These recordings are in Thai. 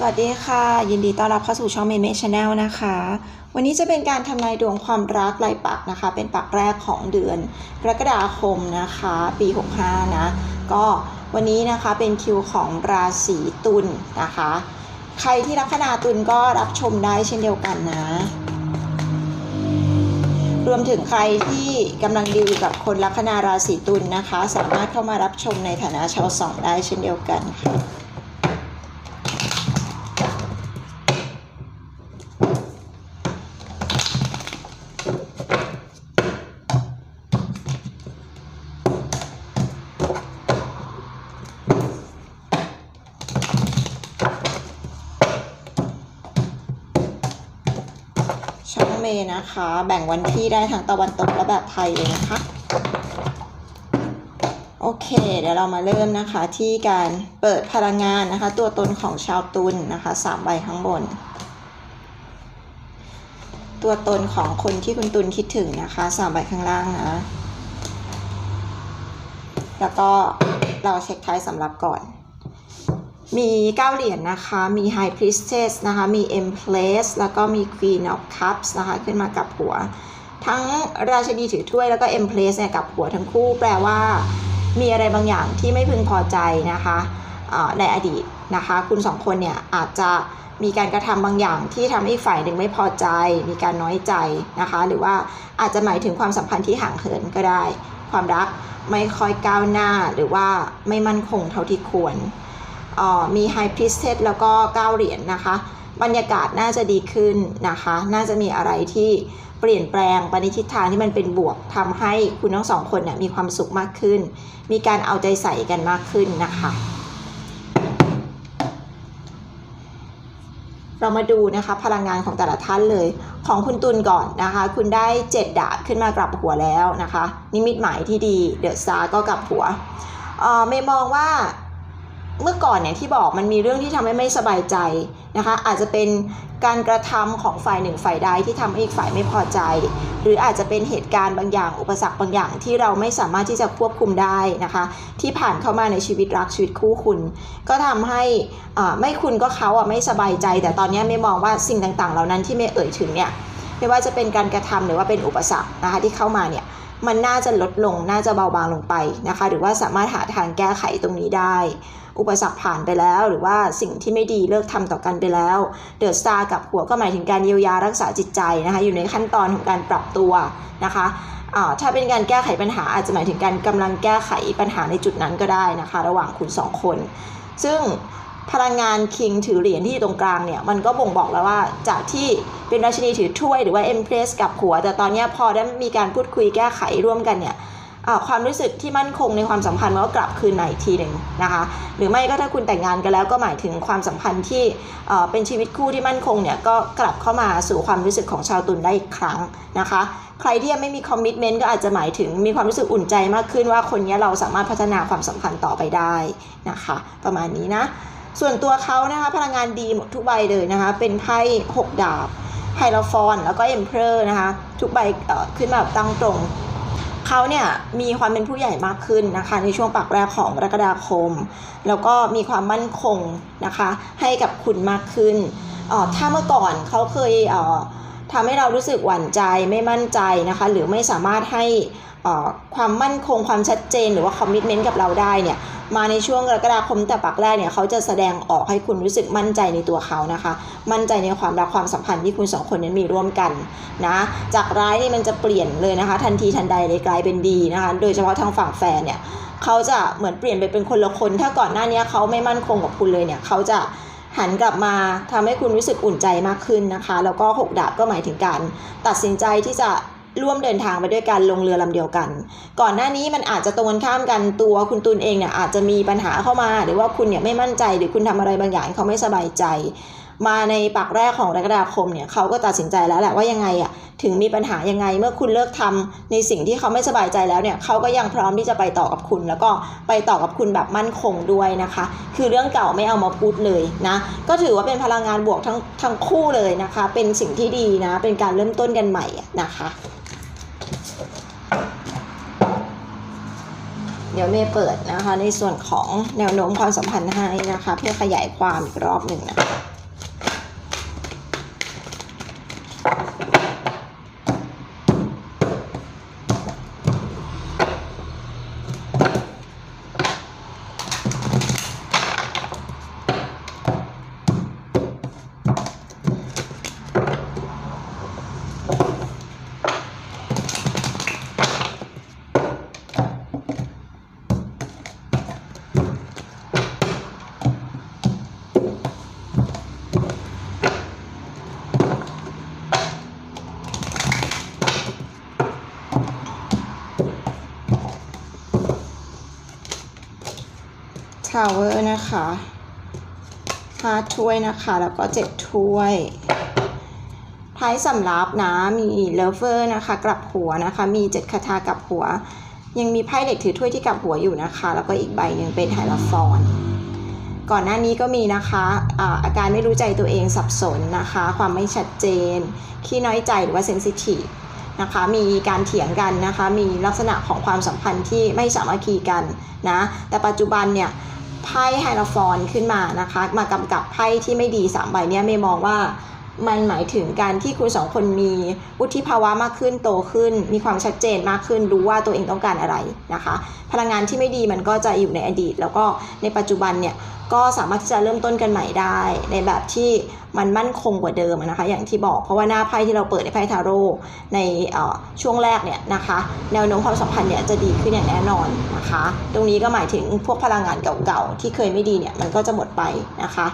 สวัสดีค่ะ ยินดีต้อนรับเข้าสู่ช่องเมเมชแนลนะคะ วันนี้จะเป็นการทำนายดวงความรักรายปักนะคะ เป็นปักแรกของเดือนกรกฎาคมนะคะ ปี 65 นะ ก็วันนี้นะคะเป็นคิวของราศีตุลนะคะ ใครที่ลัคนาตุลก็รับชมได้เช่นเดียวกันนะ รวมถึงใครที่กำลังดีลกับคนลัคนาราศีตุลนะคะ สามารถเข้ามารับชมในฐานะชาวสองได้เช่นเดียวกันค่ะ เมย์นะคะ แบ่งวันที่ได้ทั้งตะวันตกและแบบไทยเลยนะคะ โอเค เดี๋ยวเรามาเริ่มนะคะที่การเปิดพลังงานนะคะ ตัวตนของชาวตุลนนะคะสามใบข้างบน ตัวตนของคนที่คุณตุลคิดถึงนะคะสามใบข้างล่างนะ แล้วก็เราเช็คท้ายสำหรับก่อน มีเก้าเหรียญนะคะ มี High Priestess นะคะ มี Empress แล้วก็มี Queen of Cups นะคะ ขึ้นมากับหัว ทั้งราชนีถือถ้วยแล้วก็ Empress เนี่ยกับหัวทั้งคู่แปลว่า มีอะไรบางอย่างที่ไม่พึงพอใจนะคะในอดีตนะคะ คุณสองคนเนี่ยอาจจะมีการกระทำบางอย่างที่ทำให้ฝ่ายหนึ่งไม่พอใจ มีการน้อยใจนะคะ หรือว่าอาจจะหมายถึงความสัมพันธ์ที่ห่างเหินก็ได้ ความรักไม่ค่อยก้าวหน้าหรือว่าไม่มั่นคงเท่าที่ควร มี High Priestess แล้วก็9เหรียญนะคะ บรรยากาศน่าจะดีขึ้นนะคะ น่าจะมีอะไรที่เปลี่ยนแปลงไปในทิศทางที่มันเป็นบวกทำให้คุณทั้งสองคนเนี่ยมีความสุขมากขึ้น มีการเอาใจใส่กันมากขึ้นนะคะ เรามาดูนะคะพลังงานของแต่ละท่านเลย ของคุณตุลก่อนนะคะ คุณได้ 7 ดาบขึ้นมากลับหัวแล้วนะคะ นิมิตหมายที่ดีเดอะซาก็กลับหัวเออเมย์มองว่า เมื่อก่อนเนี่ยที่บอกมันมีเรื่องที่ทำให้ไม่สบายใจนะคะ อาจจะเป็นการกระทำของฝ่ายหนึ่งฝ่ายใดที่ทำให้อีกฝ่ายไม่พอใจ หรืออาจจะเป็นเหตุการณ์บางอย่างอุปสรรคบางอย่างที่เราไม่สามารถที่จะควบคุมได้นะคะ ที่ผ่านเข้ามาในชีวิตรักชีวิตคู่คุณ ก็ทำให้อ่าไม่คุณก็เขาอะไม่สบายใจ แต่ตอนนี้ไม่มองว่าสิ่งต่างๆ เหล่านั้นที่ไม่เอ่ยถึงเนี่ยไม่ว่าจะเป็นการกระทำหรือว่าเป็นอุปสรรคนะคะที่เข้ามาเนี่ยมันน่าจะลดลงน่าจะเบาบางลงไปนะคะ หรือว่าสามารถหาทางแก้ไขตรงนี้ได้ อุปสรรคผ่านไปแล้ว หรือว่าสิ่งที่ไม่ดีเลิกทำต่อกันไปแล้วเดอะสตาร์กับหัวก็หมายถึงการเยียวยารักษาจิตใจนะคะอยู่ในขั้นตอนของการปรับตัวนะคะถ้าเป็นการแก้ไขปัญหาอาจจะหมายถึงการกำลังแก้ไขปัญหาในจุดนั้นก็ได้นะคะ ระหว่างคุณสองคน ซึ่งพลังงานคิงถือเหรียญที่อยู่ตรงกลางเนี่ยมันก็บ่งบอกแล้วว่าจากที่เป็นราชินีถือถ้วยหรือว่าเอ็มเพรสกับหัว แต่ตอนนี้พอได้มีการพูดคุยแก้ไขร่วมกันเนี่ย ความรู้สึกที่มั่นคงในความสัมพันธ์มันก็กลับคืนมาอีกทีหนึ่งนะคะหรือไม่ก็ถ้าคุณแต่งงานกันแล้วก็หมายถึงความสัมพันธ์ที่เป็นชีวิตคู่ที่มั่นคงเนี่ยก็กลับเข้ามาสู่ความรู้สึกของชาวตุลได้อีกครั้งนะคะใครที่ยังไม่มีคอมมิชเมนต์ก็อาจจะหมายถึงมีความรู้สึกอุ่นใจมากขึ้นว่าคนนี้เราสามารถพัฒนาความสัมพันธ์ต่อไปได้นะคะ ประมาณนี้นะ ส่วนตัวเขานะคะพลังงานดีหมดทุกใบเลยนะคะ เป็นไพ่หกดาบไฮโลฟอนแล้วก็เอ็มเพอร์นะคะ ทุกใบขึ้นมาแบบตั้งตรง เขาเนี่ยมีความเป็นผู้ใหญ่มากขึ้นนะคะ ในช่วงปักแรกของกรกฎาคม แล้วก็มีความมั่นคงนะคะ ให้กับคุณมากขึ้นอ่อถ้าเมื่อก่อนเขาเคยเอ่อทำให้เรารู้สึกหวั่นใจไม่มั่นใจนะคะ หรือไม่สามารถให้อ่อความมั่นคงความชัดเจนหรือว่าคอมมิชเมนต์กับเราได้เนี่ย มาในช่วงกรกฎาคมแต่ปักแรกเนี่ยเขาจะแสดงออกให้คุณรู้สึกมั่นใจในตัวเขานะคะ มั่นใจในความรักความสัมพันธ์ที่คุณสองคนนั้นมีร่วมกันนะจากร้ายนี่มันจะเปลี่ยนเลยนะคะ ทันทีทันใดเลยกลายเป็นดีนะคะ โดยเฉพาะทางฝั่งแฟนเนี่ยเขาจะเหมือนเปลี่ยนไปเป็นคนละคน ถ้าก่อนหน้านี้เขาไม่มั่นคงกับคุณเลยเนี่ยเขาจะหันกลับมาทำให้คุณรู้สึกอุ่นใจมากขึ้นนะคะ แล้วก็หกดาบก็หมายถึงการตัดสินใจที่จะ ร่วมเดินทางไปด้วยกันลงเรือลำเดียวกัน ก่อนหน้านี้มันอาจจะตรงกันข้ามกันตัวคุณตุลเองเนี่ยอาจจะมีปัญหาเข้ามา หรือว่าคุณเนี่ยไม่มั่นใจหรือคุณทำอะไรบางอย่างเขาไม่สบายใจ มาในปักแรกของกรกฎาคมเนี่ยเขาก็ตัดสินใจแล้วแหละว่ายังไงอะถึงมีปัญหายังไงเมื่อคุณเลิกทำในสิ่งที่เขาไม่สบายใจแล้วเนี่ยเขาก็ยังพร้อมที่จะไปต่อกับคุณ แล้วก็ไปต่อกับคุณแบบมั่นคงด้วยนะคะ คือเรื่องเก่าไม่เอามาพูดเลยนะ ก็ถือว่าเป็นพลังงานบวกทั้งทั้งคู่เลยนะคะ เป็นสิ่งที่ดีนะ เป็นการเริ่มต้นกันใหม่นะคะ เดี๋ยวเมย์เปิดนะคะในส่วนของแนวโน้มความสัมพันธ์ให้นะคะ เพื่อขยายความอีกรอบหนึ่งนะคะ Tower นะคะห้าถ้วยนะคะ แล้วก็เจ็ดถ้วยไพ่สำรับนะมี Lover นะคะ กลับหัวนะคะ มีเจ็ดคาถากลับหัว ยังมีไพ่เด็กถือถ้วยที่กลับหัวอยู่นะคะ แล้วก็อีกใบหนึ่งเป็นไฮลฟอนก่อนหน้านี้ก็มีนะคะอาอาการไม่รู้ใจตัวเองสับสนนะคะ ความไม่ชัดเจน ขี้น้อยใจหรือว่าเซนซิทีฟนะคะ มีการเถียงกันนะคะ มีลักษณะของความสัมพันธ์ที่ไม่สามัคคีกันนะ แต่ปัจจุบันเนี่ย ไพ่ไฮลาฟอนขึ้นมานะคะ มากำกับไพ่ที่ไม่ดี3ใบเนี่ยไม่มองว่า มันหมายถึงการที่คุณสองคนมีวุฒิภาวะมากขึ้นโตขึ้น มีความชัดเจนมากขึ้นรู้ว่าตัวเองต้องการอะไรนะคะ พลังงานที่ไม่ดีมันก็จะอยู่ในอดีต แล้วก็ในปัจจุบันเนี่ยก็สามารถที่จะเริ่มต้นกันใหม่ได้ ในแบบที่มันมั่นคงกว่าเดิมนะคะ อย่างที่บอกเพราะว่าหน้าไพ่ที่เราเปิดในไพ่ทาโร่ในช่วงแรกเนี่ยนะคะ แนวโน้มความสัมพันธ์เนี่ยจะดีขึ้นอย่างแน่นอนนะคะ ตรงนี้ก็หมายถึงพวกพลังงานเก่าๆที่เคยไม่ดีเนี่ยมันก็จะหมดไปนะคะ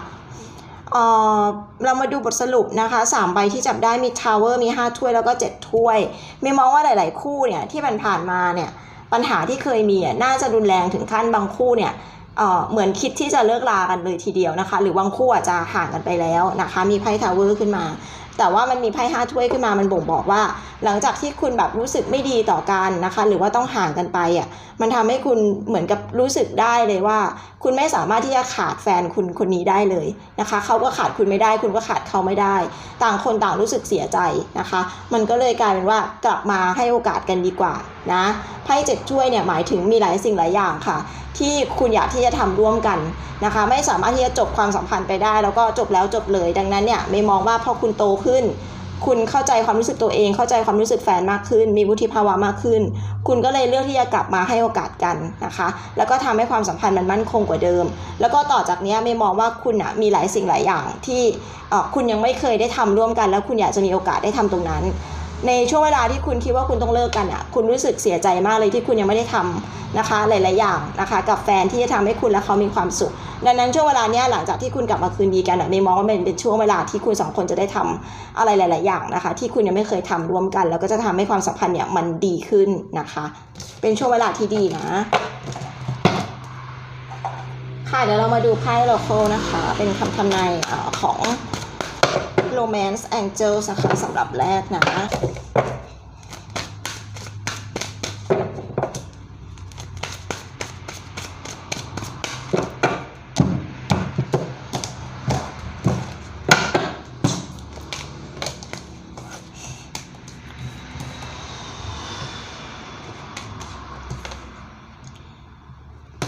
เรามาดูบทสรุปนะคะสามใบที่จับได้มีทาวเวอร์มี 5 ถ้วยแล้วก็ 7 ถ้วยไม่มองว่าหลาย ๆ คู่เนี่ยที่มันผ่านมาเนี่ยปัญหาที่เคยมีน่าจะรุนแรงถึงขั้นบางคู่เนี่ยเหมือนคิดที่จะเลิกลากันเลยทีเดียวนะคะ หรือบางคู่อาจจะห่างกันไปแล้วนะคะ มีไพ่ทาวเวอร์ขึ้นมา แต่ว่ามันมีไพ่ห้าถ้วยขึ้นมามันบ่งบอกว่า หลังจากที่คุณแบบรู้สึกไม่ดีต่อกันนะคะ หรือว่าต้องห่างกันไปอะมันทำให้คุณเหมือนกับรู้สึกได้เลยว่า คุณไม่สามารถที่จะขาดแฟนคุณคนนี้ได้เลยนะคะเขาก็ขาดคุณไม่ได้ คุณก็ขาดเขาไม่ได้ ต่างคนต่างรู้สึกเสียใจนะคะ มันก็เลยกลายเป็นว่ากลับมาให้โอกาสกันดีกว่า นะไพ่เจ็ดถ้วยเนี่ยหมายถึงมีหลายสิ่งหลายอย่างค่ะ ที่คุณอยากที่จะทำร่วมกันนะคะ ไม่สามารถที่จะจบความสัมพันธ์ไปได้ แล้วก็จบแล้วจบเลย ดังนั้นเนี่ยไม่มองว่าพอคุณโตขึ้น คุณเข้าใจความรู้สึกตัวเอง เข้าใจความรู้สึกแฟนมากขึ้น มีวุฒิภาวะมากขึ้น คุณก็เลยเลือกที่จะกลับมาให้โอกาสกันนะคะ แล้วก็ทำให้ความสัมพันธ์มันมั่นคงกว่าเดิม แล้วก็ต่อจากนี้ไม่มองว่าคุณอะมีหลายสิ่งหลายอย่างที่คุณยังไม่เคยได้ทำร่วมกัน แล้วคุณอยากจะมีโอกาสได้ทำตรงนั้น ในช่วงเวลาที่คุณคิดว่าคุณต้องเลิกกันอะ คุณรู้สึกเสียใจมากเลยที่คุณยังไม่ได้ทำนะคะ หลาย ๆ อย่างนะคะ กับแฟนที่จะทำให้คุณและเขามีความสุข ดังนั้นช่วงเวลาเนี้ยหลังจากที่คุณกลับมาคืนดีกันอะในมองว่ามันเป็นช่วงเวลาที่คุณสองคนจะได้ทำอะไรหลาย ๆ อย่างนะคะ ที่คุณยังไม่เคยทำร่วมกัน แล้วก็จะทำให้ความสัมพันธ์เนี่ยมันดีขึ้นนะคะ เป็นช่วงเวลาที่ดีนะค่ะเดี๋ยวเรามาดูไพ่โลโก้นะคะ เป็นคำทำนายของ Romance Angels นะคะสำหรับแรกนะ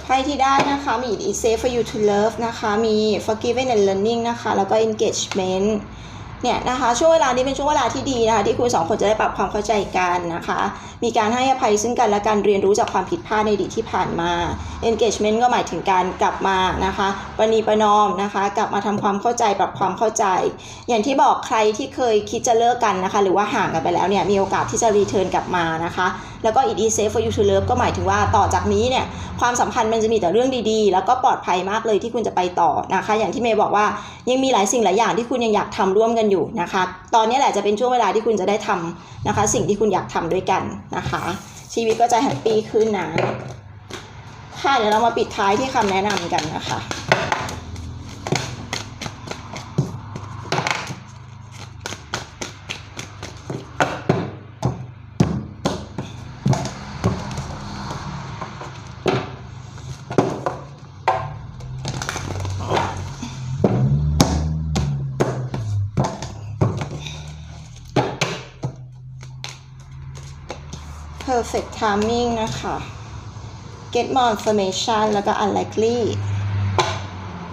ไพ่ที่ได้นะคะมี It's safe for you to love นะคะ มี forgiven and learning นะคะ แล้วก็ engagement เนี่ยนะคะช่วงเวลานี้เป็นช่วงเวลาที่ดีนะคะที่คุณสองคนจะได้ปรับความเข้าใจกันนะคะ มีการให้อภัยซึ่งกันและการเรียนรู้จากความผิดพลาดในอดีตที่ผ่านมา engagement ก็หมายถึงการกลับมานะคะประนีประนอมนะคะ กลับมาทำความเข้าใจปรับความเข้าใจ อย่างที่บอกใครที่เคยคิดจะเลิกกันนะคะ หรือว่าห่างกันไปแล้วเนี่ยมีโอกาสที่จะรีเทิร์นกลับมานะคะ แล้วก็ it is safe for you to love ก็หมายถึงว่าต่อจากนี้เนี่ยความสัมพันธ์มันจะมีแต่เรื่องดีๆ แล้วก็ปลอดภัยมากเลยที่คุณจะไปต่อนะคะ อย่างที่เมย์บอกว่ายังมีหลายสิ่งหลายอย่างที่คุณยังอยากทำร่วมกันอยู่นะคะ ตอนนี้แหละจะเป็นช่วงเวลาที่คุณจะได้ทำนะคะ สิ่งที่คุณอยากทำด้วยกันนะคะ ชีวิตก็จะแฮปปี้ขึ้นนะค่ะเดี๋ยวเรามาปิดท้ายที่คำแนะนำกันนะคะ perfect timing นะคะ get more information แล้วก็ unlikely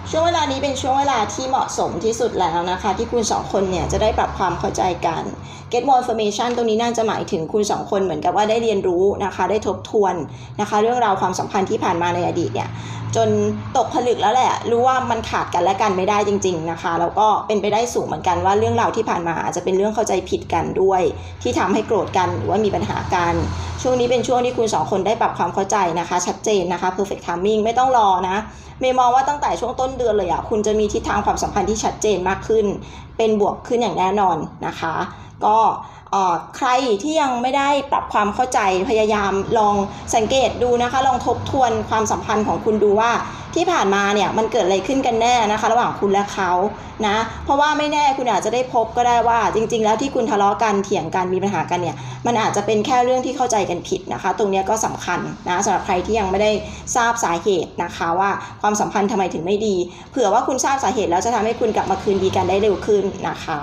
ช่วงเวลานี้เป็นช่วงเวลาที่เหมาะสมที่สุดแล้วนะคะ ที่คุณสองคนเนี่ยจะได้ปรับความเข้าใจกัน get more information ตรงนี้น่าจะหมายถึงคุณสองคนเหมือนกับว่าได้เรียนรู้นะคะ ได้ทบทวนนะคะ เรื่องราวความสัมพันธ์ที่ผ่านมาในอดีตเนี่ยจนตกผลึกแล้วแหละ รู้ว่ามันขาดกันและกันไม่ได้จริง ๆนะคะ แล้วก็เป็นไปได้สูงเหมือนกันว่าเรื่องราวที่ผ่านมาอาจจะเป็นเรื่องเข้าใจผิดกันด้วย ที่ทำให้โกรธกันหรือว่ามีปัญหากัน ช่วงนี้เป็นช่วงที่คุณสองคนได้ปรับความเข้าใจนะคะ ชัดเจนนะคะ perfect timing ไม่ต้องรอนะเมย์มองว่าตั้งแต่ช่วงต้นเดือนเลยอะคุณจะมีทิศทางความสัมพันธ์ที่ชัดเจนมากขึ้น เป็นบวกขึ้นอย่างแน่นอนนะคะ ก็ใครที่ยังไม่ได้ปรับความเข้าใจพยายามลองสังเกตดูนะคะ ลองทบทวนความสัมพันธ์ของคุณดูว่าที่ผ่านมาเนี่ยมันเกิดอะไรขึ้นกันแน่นะคะ ระหว่างคุณและเขานะเพราะว่าไม่แน่คุณอาจจะได้พบก็ได้ว่า จริง ๆ แล้วที่คุณทะเลาะกันเถียงกันมีปัญหากันเนี่ยมันอาจจะเป็นแค่เรื่องที่เข้าใจกันผิดนะคะ ตรงนี้ก็สำคัญนะสำหรับใครที่ยังไม่ได้ทราบสาเหตุนะคะว่าความสัมพันธ์ทำไมถึงไม่ดี เผื่อว่าคุณทราบสาเหตุแล้วจะทำให้คุณกลับมาคืนดีกันได้เร็วขึ้นนะคะ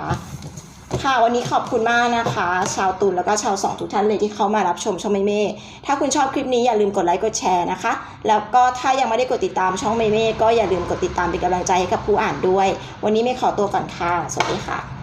ค่ะวันนี้ขอบคุณมากนะคะ ชาวตุลแล้วก็ชาวสองทุกท่านเลยที่เข้ามารับชมช่องเมเม่ถ้าคุณชอบคลิปนี้อย่าลืมกดไลค์กดแชร์นะคะ แล้วก็ถ้ายังไม่ได้กดติดตามช่องเมเม่ก็อย่าลืมกดติดตามเป็นกำลังใจให้กับผู้อ่านด้วย วันนี้เม่ขอตัวก่อนค่ะ สวัสดีค่ะ